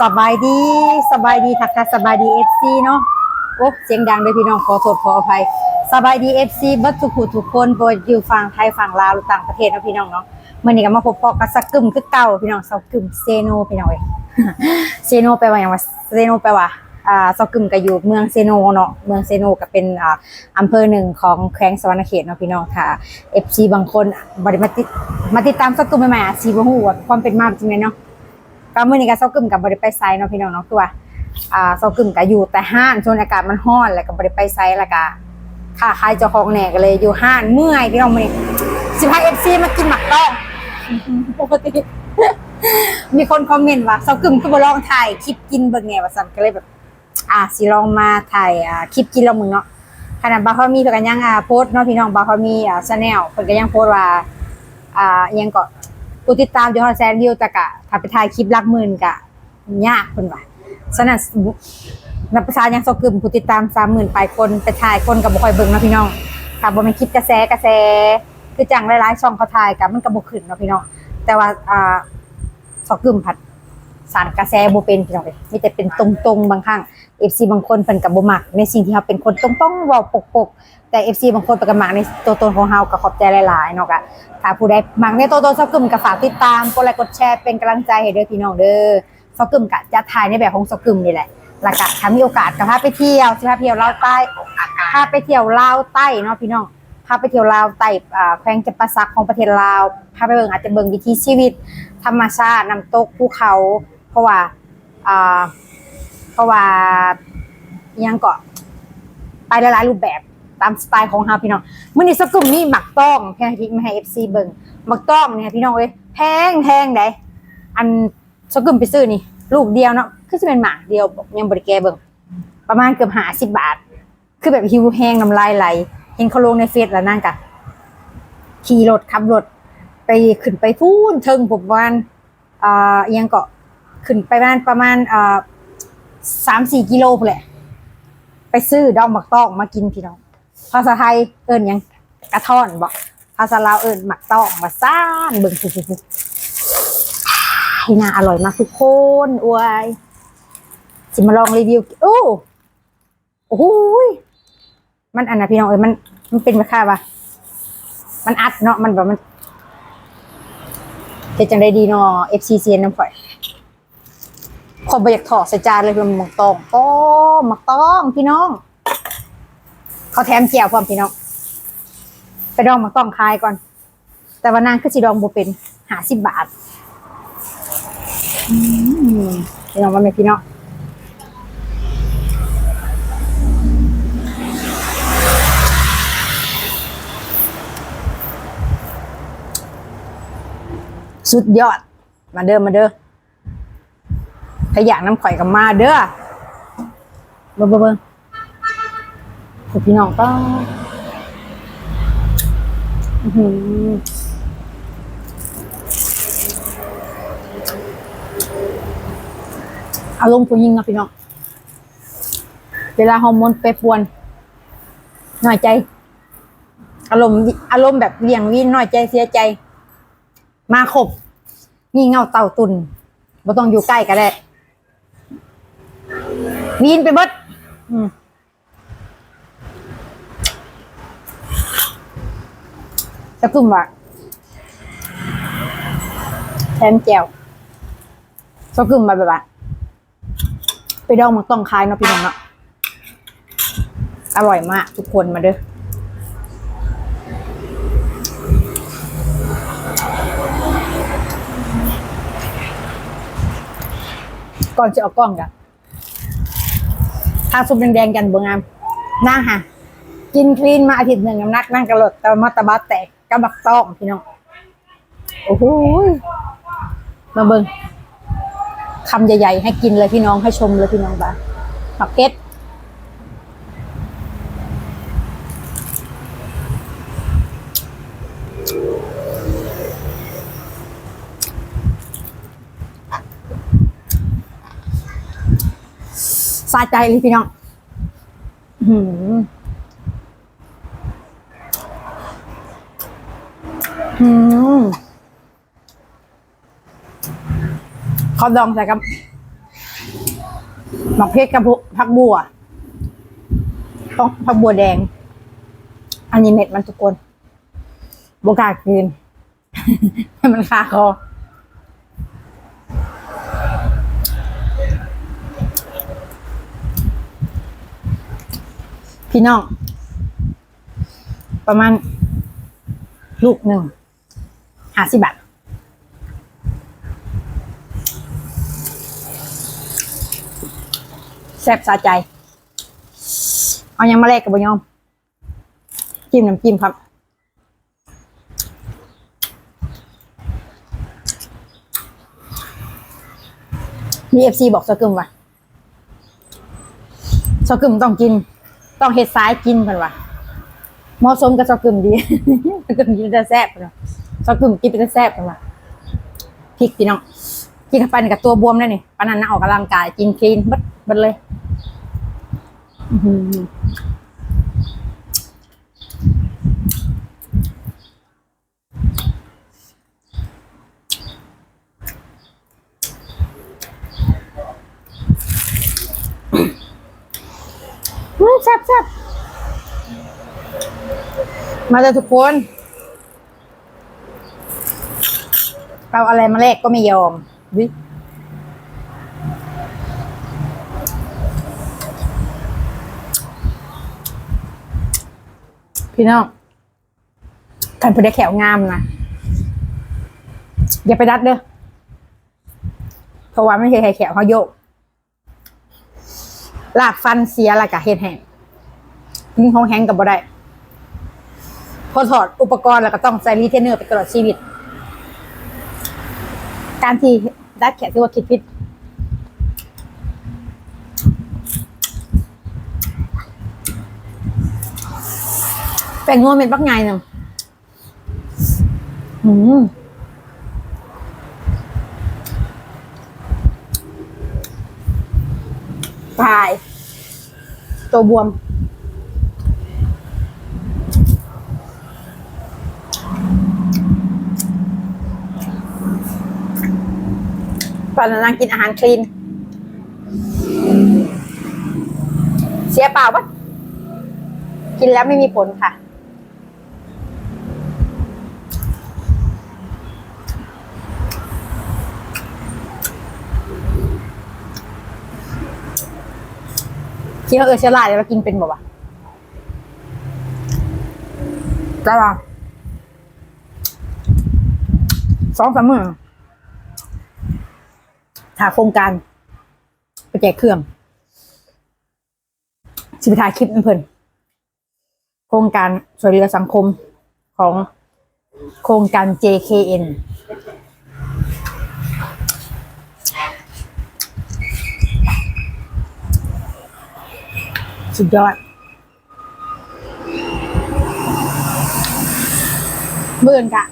สบายดีสบายดีทักทายสบายดีเอฟซีเนาะโอ้เสียงดังเลยพี่น้องขอโทษขออภัยสบายดีเอฟซีบัดทุกผู้ทุกคนบ่อยู่ฝั่งไทยฝั่งลาวหรือต่างประเทศนะพี่น้องเนาะมื้อนี้ก็มาพบปะกับสักกึมคือเก่าพี่น้องสักกึมเซโนพี่น้องเอ้ยเซโนแปลว่าหยังวะเซโนแปลว่าอ่าสักกึมก็อยู่เมืองเซโนเนาะเมืองเซโนก็เป็นอ่าอำเภอหนึ่งของแขวงสวรรณเขตเนาะพี่น้องค่ะ FC บางคนบ่ได้มาติดมาติดตามสักกึมใหม่ๆอะสิบ่ฮู้ว่าความเป็นมาเป็นจังไดเนาะ ก็มื้อนี้ก็เซากึ่มกับบริไปไซเนาะพี่น้องเนาะคือว่าอ่าเซากึ่มก็อยู่แต่ห้านช่วงอากาศมันร้อนแล้วก็บริไปไซแล้วก็ค่าขายเจ้าของแหนกเลยอยู่ห้านเมื่อยพี่น้องมื้อนี้สิพา FC มากินหมักต้องปกติมีคนคอมเมนต์ว่าเซากึ่มคือบ่ลองถ่ายคลิปกินเบิ่งแหน่ว่าซั่นก็เลยแบบ อ่าสิลองมาถ่ายอ่าคลิปกินแล้วมึงเนาะขนาดบาเขามีเพิ่อนก็ยังอ่าโพสเนาะพี่น้องบาเขามีอ่า channel เพิ่อนก็ยังโพสว่าอ่ายังก็ ผู้ติดตามอยู่ฮอดแสนวิวแต่กะถ้าไปถ่ายคลิปหลักหมื่นกะยากเพิ่นว่าฉะนั้นนับประชายังสกึมผู้ติดตาม30,000ปลายคนไปถ่ายคนก็บ่ค่อยเบิ่งนะพี่น้องถ้าบ่ม่นคลิปกระแสกระแส คือจังหลายๆช่องเขาถ่ายก็มันก็บ่ขึ้นนะพี่น้องแต่ว่าอ่าสกึมผัดสารกระแสบ่เป็นพี่น้องเอ้ยมีแต่เป็นตรงๆบางครั้ง FC บางคนเพิ่นก็บ่มักในสิ่งที่เฮาเป็นคนตรงๆเว้าปกๆแต่ FC บางคนเพิ่นก็มักในตัวตนของเฮาก็ขอบใจหลายๆเนาะก็ถ้าผู้ใดมักในตัวตนซอกกึมก็ฝากติดตามกดไลค์กดแชร์เป็นกำลังใจให้เด้อพี่น้องเด้อซอกกึมก็จะถ่ายในแบบของซอกกึมนี่แหละล้วก็ถ้ามีโอกาสก็พาไปเที่ยวสิพาไปเที่ยวลาวใต้พาไปเที่ยวลาวใต้เนาะพี่น้องพาไปเที่ยวลาวใต้แขวงจำปาสักของประเทศลาวพาไปเบิ่งอาจจะเบิ่งวิถีชีวิต ธรรมชาติน้ำตกภูเขา เพราะว่า เพราะว่ายังเกาะไปหลายๆรูปแบบตามสไตล์ของเฮาพี่น้องมื่อนี้สักกลุ่มนี้หมักต้องแพงที่ไม่ให้เอฟซีเบิ่งหมักต้องเนี่ยพี่น้องเอ้ยแพงแพงไดอันสักกลุ่มไปซื้อนี่ลูกเดียวเนาะคือจะเป็นหมากเดียวยังบริแกเบิ่งประมาณเกือบหาสิบบาท คือแบบหิวแห้งน้ำลายไหล เห็นเขาลงในเฟซแล้วนั่นกะขี่รถขับรถไปขึ้นไปพูนเทิงผมวันอ่ายังเกาะขึ้นไปประมาณประมาณอ่า สามสี่กิโลพู้นแหละ ไปซื้อดอกหมักตองมากินพี่น้อง ภาษาไทยเอิญยังกระท่อนบอกภาษาลาวเอิญหมักตองมาซ่านเบิ่งฟุให้น่าอร่อยมากทุกคนอวยสิมาลองรีวิวโอ้โอ้โหมันอันนะพี่น้องเอ้ยมันมันเป็นราคาปะมันอัดเนาะมันแบบมันเฮ็ดจังได้ดีเนาะ FCC น้ำข่อย ขอยบ่อยากถอดใส่จานเลยพื่อมักต้องโอ้มักต้องพี่น้อง เขาแถมเจียวพร้อมพี่น้อง ไปดองมาต้องคายก่อน แต่ว่านางคือสิดองบ่เป็นหาสิบบาทพี่น้องว่าไหมพี่น้องสุดยอด มาเด้อมาเด้อ ถ้าอยากน้ำข่อยกับมาเด้อเบิ่งเบิ่งเบิ่งคุณพี่น้องก็อื้อหืออารมณ์ผู้หญิงนะพี่น้อง เวลาฮอร์โมนไปปวนหน่อยใจ อารมณ์อารมณ์แบบเลี่ยงวินหน่อยใจเสียใจ มาขบนี่เงาเต่าตุนบ่ต้องอยู่ใกล้ก็ได้ วีนไปเบิดอืมกระตุ้มว่าแทนแจวก็กึ่มมาแบบว่าไปดองมันต้องคายเนาะพี่น้องเนาะอร่อยมาก ทุกคนมาเด้อก่อนจะเอากล้องกัน้าซุปแดงๆกันบงงามนั่งค่ะ กินคลีนมาอาทิตย์หนึ่งน้ำหนักนั่งกระโดดแต่มาตะบัดแตกกระบักตอกพี่น้องโอ้โหมาเบิงคำใหญ่ๆให้กินเลยพี่น้องให้ชมเลยพี่น้องบ้าหมักเก็ต สะใจเลยพี่น้องอื้อหืมเขาดองใส่กับหมักเพชรกับผักบัวต้องผักบัวแดง อันนี้เม็ดมันทุกคนบกล้ากินให้มันคาคอ พี่น้อง ประมาณ ลูกหนึ่งห้าสิบบาทแซ่บสะใจ เอายังมาแลกกับบะยอม จิ้มน้ำจิ้มครับมีเอฟซีบอกสกึมว่ะสกึมต้องกิน ต้องเห็ดสายกินเพิ่นว่าเหมาะสมกับซอกึมดีซอกึมกินจะแซ่บเพิ่นว่ะสกึมกินจะแซ่บเพิ่นว่าพริกพี่น้องกินเข้าไปนี่กับตัวบวมแล้วนี่ปานนั้นนะออกกำลังกายกินคลีนเบิดเบิดเลย อือ แซ่บมาเลยทุกคน เอาอะไรมาแลกก็ไม่ยอมวิพี่น้องกันไปได้แขวงามนะอย่าไปดัดเด้อเพราะว่าไม่ใช่ใครแขวเขาโยกลากฟันเสียละกะเฮ็ดแห้ง ยิงของแห้งกับบ่ได้พอถอดอุปกรณ์แล้วก็ต้องใส่รีเทนเนอร์ไปตลอดชีวิต การที่ดัดแขนถือว่าคิดผิดแป้งนัวเม็ดบักไงหนึ่งอืมตาย ตัวบวม ตอนนั้นนางกินอาหารคลีน เสียเปล่าปะกินแล้วไม่มีผลค่ะคิดว่าเออเชื้อราเดี๋ยวเรากินเป็นบ่วะได้ปะสองสามมื่น ถ่าโครงการไปแจกเครื่องสิบถ่ายคลิปเพิ่นโครงการช่วยเหลือสังคมของโครงการ JKN สุดยอดเบื่อนกะ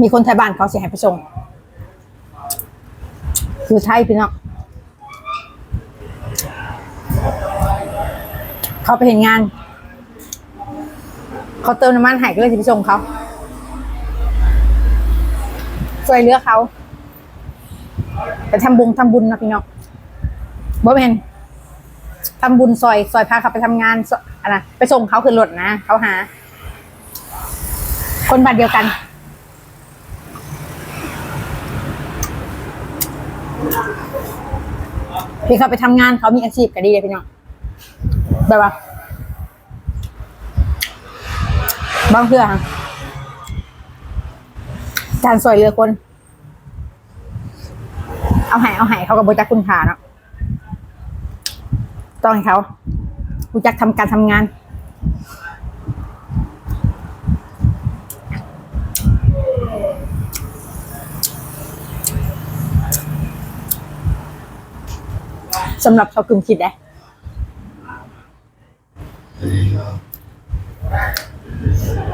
มีคนไทยบ้านเขาเสียหายไปส่ง คือไทยพี่น้องเขาไปเห็นงาน เขาเติมน้ำมันหายก็เลยจะไปส่งเขาช่วยเหลือเขาไปทำบุญทำบุญนะพี่น้องบ่เป็นทำบุญซอยซอยพาเขาไปทำงานอะนะไปส่งเขาคือรถนะเขาหา คนบ้านเดียวกัน พี่เขาไปทำงานเขามีอาชีพก็ดีเลยพี่น้องแบบว่าบางเพื่อค่ะการสวยเรือคน เอาหายเอาหายเขากับบริจักคุณค่าเนาะต้องให้เขารู้จักทำการทำงาน สำหรับชาวกลุ่มคิดได้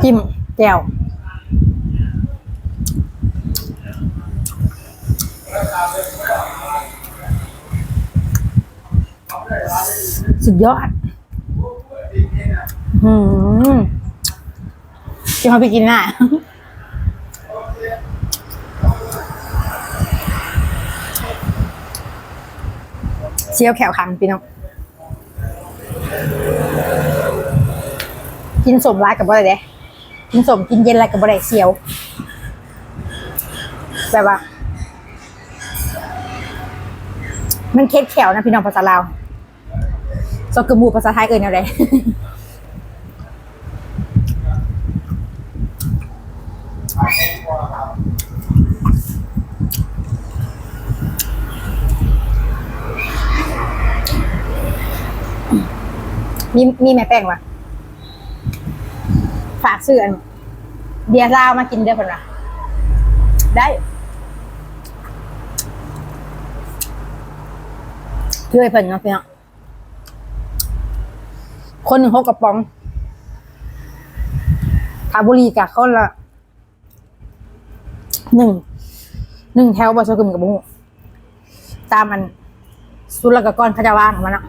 จิ้มแจ่วสุดยอดอืมจะมาไปกินหน้า เชียวแขวคันพี่น้องกินสมร้ายกับบ่ได้เด้กินสมกินเย็นอะไรกับบ่ได้เซียว แบบว่า มันเค็ดแขวนะพี่น้องภาษาลาวซอกกระมูภาษาไทยเอ่ยแนวใด มีมีแม่แป้งวะฝากซื้อเบียร์ลาวมากินเด้อเพิ่นะได้เพื่อให้เพิ่นเนาะพี่เนาะคนหนึ่งหกกระป๋องคาบุรีกับคนละหนึ่งหนึ่งแถวบะชกุมกับบุ้งตามมันสุรกากรเขาจะว่างมันเนาะ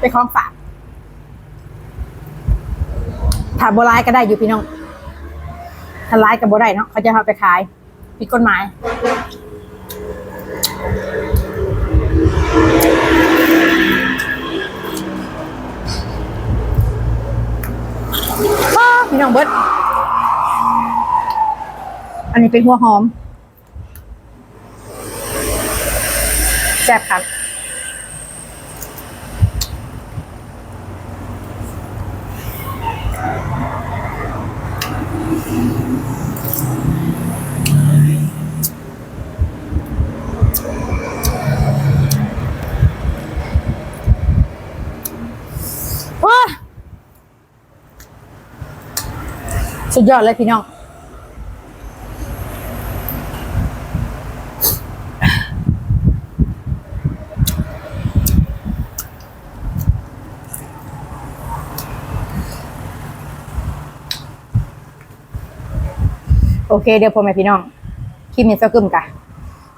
ไปคล้องฝากถ้าโบรายก็ได้อยู่พี่น้องถ้าร้ายกับโบได้เนาะเขาจะเอาไปขายผิดกฎหมายพี่น้องเบิร์ดอันนี้เป็นหัวหอมแซ่บครับ ว้า สุดยอดเลยพี่น้องโอเคเดี๋ยวพ่อแม่พี่น้องคลิปนี้เจ้ากึมกะ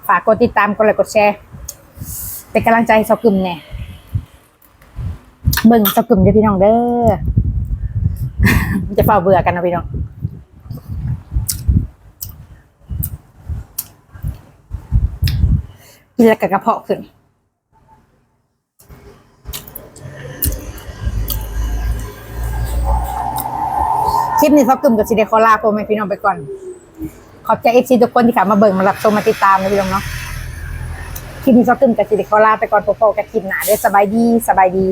ฝากกดติดตามกดไลค์กดแชร์เป็นกำลังใจให้เจ้ากึมแน่เบิ่งเจ้ากึ่มเด้อพี่น้องเด้อจะเฝ้าเบื่อกันนะพี่น้อง กิน แล้วก็กระเพาะขึ้น คลิปนี้เขากึ่มกับซีเดคอลาโปรแม่พี่น้องไปก่อน ขอบใจเอฟซีทุกคนที่เข้ามาเบิ่งมารับชมมาติดตามนะพี่น้องเนาะคลิปนี้เขากึ่มกับซีเดคอลาไปก่อนโปรโปกับคลิปหนาด้วยสบายดีสบายดี